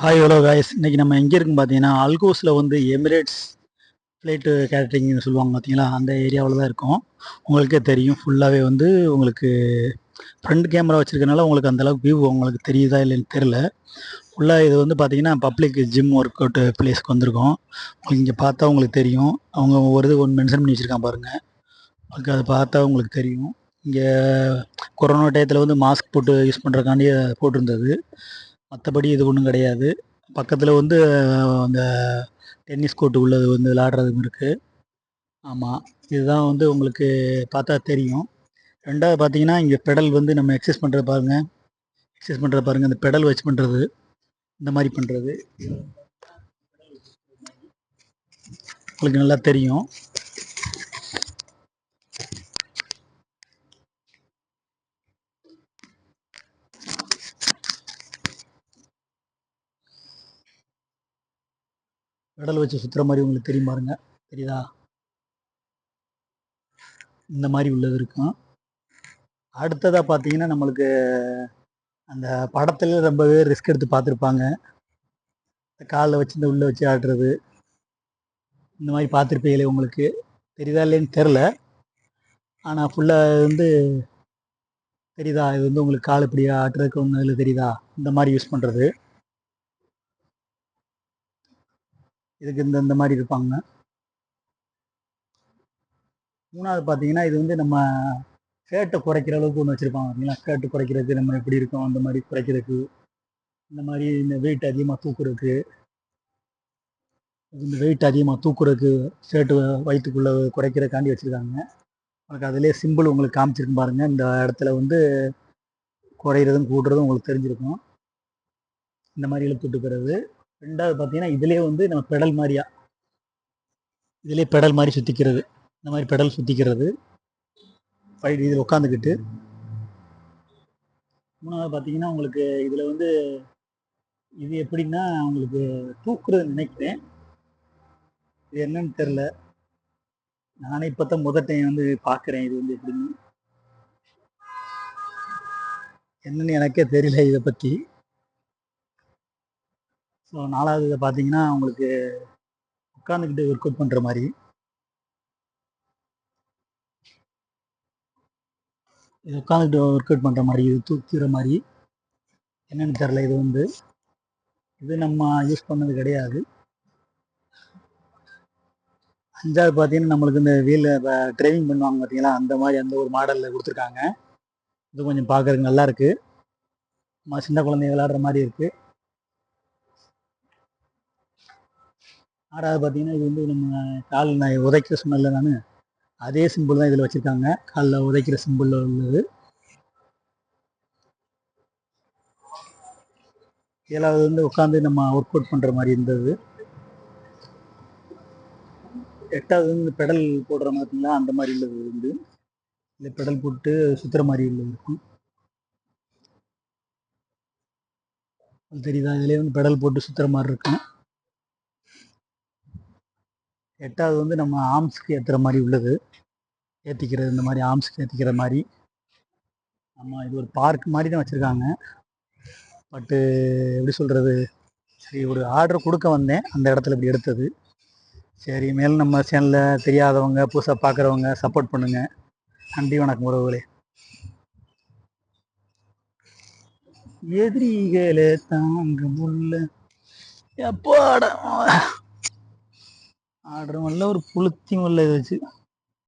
Hi hello guys இன்னைக்கு நம்ம எங்கே இருக்குன்னு பார்த்தீங்கன்னா அல்கோஸில் வந்து எமிரேட்ஸ் ஃப்ளைட்டு கேட்டரிங்னு சொல்லுவாங்க பார்த்தீங்களா அந்த ஏரியாவில் தான் இருக்கும். உங்களுக்கே தெரியும். ஃபுல்லாகவே வந்து உங்களுக்கு ஃப்ரண்ட் கேமரா வச்சுருக்கனால உங்களுக்கு அந்தளவுக்கு வியூ உங்களுக்கு தெரியுதா இல்லைன்னு தெரில ஃபுல்லாக இது வந்து பார்த்தீங்கன்னா பப்ளிக் ஜிம் ஒர்க் அவுட் பிளேஸ்க்கு வந்திருக்கோம். உங்களுக்கு இங்கே பார்த்தா உங்களுக்கு தெரியும். அவங்க ஒரு இது ஒன்று மென்ஷன் பண்ணி வச்சுருக்கான் பாருங்கள் உங்களுக்கு அதை பார்த்தா உங்களுக்கு தெரியும். இங்கே கொரோனா டயத்தில் வந்து மாஸ்க் போட்டு யூஸ் பண்ணுறக்காண்டி போட்டிருந்தது. மற்றபடி இது ஒன்றும் கிடையாது. பக்கத்தில் வந்து அந்த டென்னிஸ் கோர்ட்டு உள்ளது வந்து விளாடுறதும் இருக்குது ஆமாம் இதுதான் வந்து உங்களுக்கு பார்த்தா தெரியும். ரெண்டாவது பார்த்தீங்கன்னா இங்கே பெடல் வந்து நம்ம எக்ஸசைஸ் பண்ணுறது பாருங்கள் எக்ஸசைஸ் பண்ணுறது பாருங்கள் இந்த பெடல் வச்சு பண்ணுறது இந்த மாதிரி பண்ணுறது உங்களுக்கு நல்லா தெரியும். கடல் வச்சு சுற்றுற மாதிரி உங்களுக்கு தெரியும் பாருங்க. தெரியுதா? இந்த மாதிரி உள்ளது இருக்கும். அடுத்ததாக பார்த்தீங்கன்னா நம்மளுக்கு அந்த படத்துல ரொம்பவே ரிஸ்க் எடுத்து பார்த்துருப்பாங்க. காலில் வச்சு இந்த உள்ளே வச்சு ஆடுறது. இந்த மாதிரி பார்த்துருப்பீங்களே உங்களுக்கு. தெரியுதா இல்லைன்னு தெரில ஆனால் ஃபுல்லாக வந்து தெரியுதா? இது வந்து உங்களுக்கு கால் இப்படி ஆட்டுறதுக்கு ஒன்று இதில் தெரியுதா? இந்த மாதிரி யூஸ் பண்ணுறது இதுக்கு இந்த இந்த மாதிரி இருப்பாங்க. மூணாவது பார்த்தீங்கன்னா இது வந்து நம்ம ஃபேட்டை குறைக்கிற அளவுக்கு ஒன்று வச்சுருப்பாங்க பார்த்தீங்களா ஃபேட்டு குறைக்கிறதுக்கு நம்ம எப்படி இருக்கோம் அந்த மாதிரி குறைக்கிறதுக்கு இந்த மாதிரி இந்த வெயிட் அதிகமாக தூக்குறதுக்கு இந்த வெயிட் அதிகமாக தூக்குறதுக்கு ஷர்ட்டு வயிற்றுக்குள்ளே குறைக்கிறதுக்காண்டி வச்சுருக்காங்க. உங்களுக்கு அதிலே சிம்பிள் உங்களுக்கு காமிச்சிருக்கும் பாருங்கள் இந்த இடத்துல வந்து குறையிறதும் கூட்டுறதும் உங்களுக்கு தெரிஞ்சிருக்கும். இந்த மாதிரி இழுத்துட்டு விட்டுக்கிறது ரெண்டாவது பார்த்தீங்கன்னா இதுலேயே வந்து நம்ம பெடல் மாதிரியா இதுலேயே பெடல் மாதிரி சுற்றிக்கிறது இந்த மாதிரி பெடல் சுற்றிக்கிறது ஃபைட் இதில் உட்காந்துக்கிட்டு மூணாவது பார்த்தீங்கன்னா உங்களுக்கு இதில் வந்து இது எப்படின்னா உங்களுக்கு தூக்குறது நினைக்கிறேன். இது என்னன்னு தெரில. நானே இப்போ தான் முதல் டைம் வந்து பார்க்குறேன் இது வந்து எப்படின்னு. என்னன்னு எனக்கே தெரியல இதை பற்றி ஸோ நாலாவது இதை பார்த்தீங்கன்னா உங்களுக்கு உட்காந்துக்கிட்டு ஒர்க் அவுட் பண்ணுற மாதிரி. இது உட்காந்துக்கிட்டு ஒர்க் அவுட் பண்ணுற மாதிரி இது தூக்கிற மாதிரி. என்னென்னு தெரில இது வந்து. இது நம்ம யூஸ் பண்ணது கிடையாது. அஞ்சாவது பார்த்தீங்கன்னா நம்மளுக்கு இந்த வீலில் இப்போ ட்ரைவிங் பண்ணுவாங்க பார்த்தீங்களா அந்த மாதிரி அந்த ஒரு மாடலில் கொடுத்துருக்காங்க. இது கொஞ்சம் பார்க்குறதுக்கு நல்லா இருக்குது நம்ம சின்ன குழந்தைங்க விளாட்ற மாதிரி இருக்குது ஆறாவது பார்த்தீங்கன்னா இது வந்து நம்ம கால் நான் உதைக்கிற சொன்னல நான் அதே சிம்பிள் தான் இதில் வச்சுருக்காங்க. காலில் உதைக்கிற சிம்பிள் உள்ளது. ஏழாவது வந்து உட்காந்து நம்ம ஒர்க் அவுட் பண்ணுற மாதிரி இருந்தது. எட்டாவது வந்து பெடல் போடுற மாதிரிங்களா அந்த மாதிரி உள்ளது வந்து. இல்லை பெடல் போட்டு சுற்றுற மாதிரி உள்ளது இருக்கும். அது தெரியுதா? இதுலேயே வந்து பெடல் போட்டு சுற்றுற மாதிரி இருக்கும். எட்டாவது வந்து நம்ம ஆர்ம்ஸ்க்கு ஏற்றுற மாதிரி உள்ளது. ஏற்றிக்கிறது இந்த மாதிரி ஆர்ம்ஸ்க்கு ஏற்றிக்கிற மாதிரி. ஆமாம் இது ஒரு பார்க் மாதிரி தான் வச்சுருக்காங்க. பட்டு எப்படி சொல்கிறது சரி ஒரு ஆர்டர் கொடுக்க வந்தேன். அந்த இடத்துல இப்படி எடுத்தது. சரி மேலும் நம்ம சேனலில் தெரியாதவங்க புதுசாக பார்க்குறவங்க சப்போர்ட் பண்ணுங்கள் நன்றி வணக்கம் உறவுகளே. எதிரிகளை தாங்க முல்ல எப்போ ஆடுற நல்ல ஒரு புளுத்தி முல்ல இது வச்சு